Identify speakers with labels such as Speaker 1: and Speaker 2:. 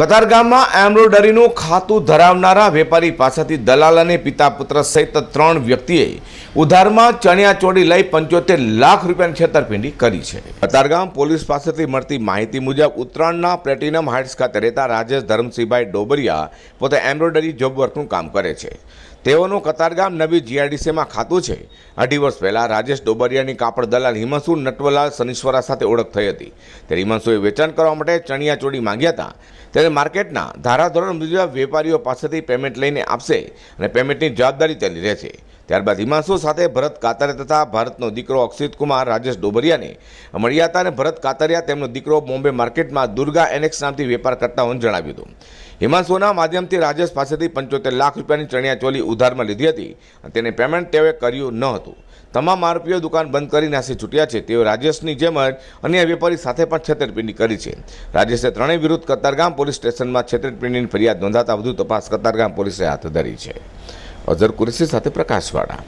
Speaker 1: કતારગામમાં એમ્બ્રોડરીનું ખાતું ધરાવનારા વેપારી પાસેથી દલાલ અને પિતા પુત્ર સહિત ત્રણ વ્યક્તિએ ઉધારમાં ચણિયાચોળી લઈ પંચોતેર લાખ રૂપિયાની છેતરપિંડી કરી છે. કતારગામ પોલીસ પાસેથી મળતી માહિતી મુજબ ઉત્તરાયણના પ્લેટિનમ હાઇટ્સ ખાતે રહેતા રાજેશ ધરમસિંહભાઈ ડોબરિયા પોતે એમ્બ્રોડરી જોબ વર્કનું કામ કરે છે. તેઓનું કતારગામ નવી જીઆરડીસીમાં ખાતું છે. અઢી વર્ષ પહેલાં રાજેશ ડોબરિયાની કાપડ દલાલ હિમાંશુ નટવલાલ સનીશ્વરા સાથે ઓળખ થઈ હતી. ત્યારે હિમાંશુએ વેચાણ કરવા માટે ચણિયાચોળી માંગ્યા હતા. ત્યારે માર્કેટના ધારાધોરણ મુજબ વેપારીઓ પાસેથી પેમેન્ટ લઈને આપશે અને પેમેન્ટની જવાબદારી તેની રહેશે. ત્યારબાદ હિમાંશુ સાથે ભરત કાતરે તથા ભારતનો દીકરો અક્ષિત કુમાર રાજેશ ડોબરિયાને મળ્યા હતા અને ભરત કાતરિયા તેમનો દીકરો બોમ્બે માર્કેટમાં દુર્ગા એનેક્સ નામથી વેપાર કરતા હોવાનું જણાવ્યું હતું. હિમાંશુના માધ્યમથી રાજેશ પાસેથી પંચોતેર લાખ રૂપિયાની ચણિયાચોલી ઉધારમાં લીધી હતી અને તેને પેમેન્ટ તેઓએ કર્યું ન હતું. તમામ આરોપીઓ દુકાન બંધ કરી નાસી છૂટ્યા છે. તેઓ રાજેશની જેમ જ અન્ય વેપારી સાથે પણ છેતરપિંડી કરી છે. રાજેશે ત્રણેય વિરુદ્ધ કતારગામ પોલીસ સ્ટેશનમાં છેતરપિંડીની ફરિયાદ નોંધાતા વધુ તપાસ કતારગામ પોલીસે હાથ ધરી છે. અઝર કુરેશી સાથે પ્રકાશવાળા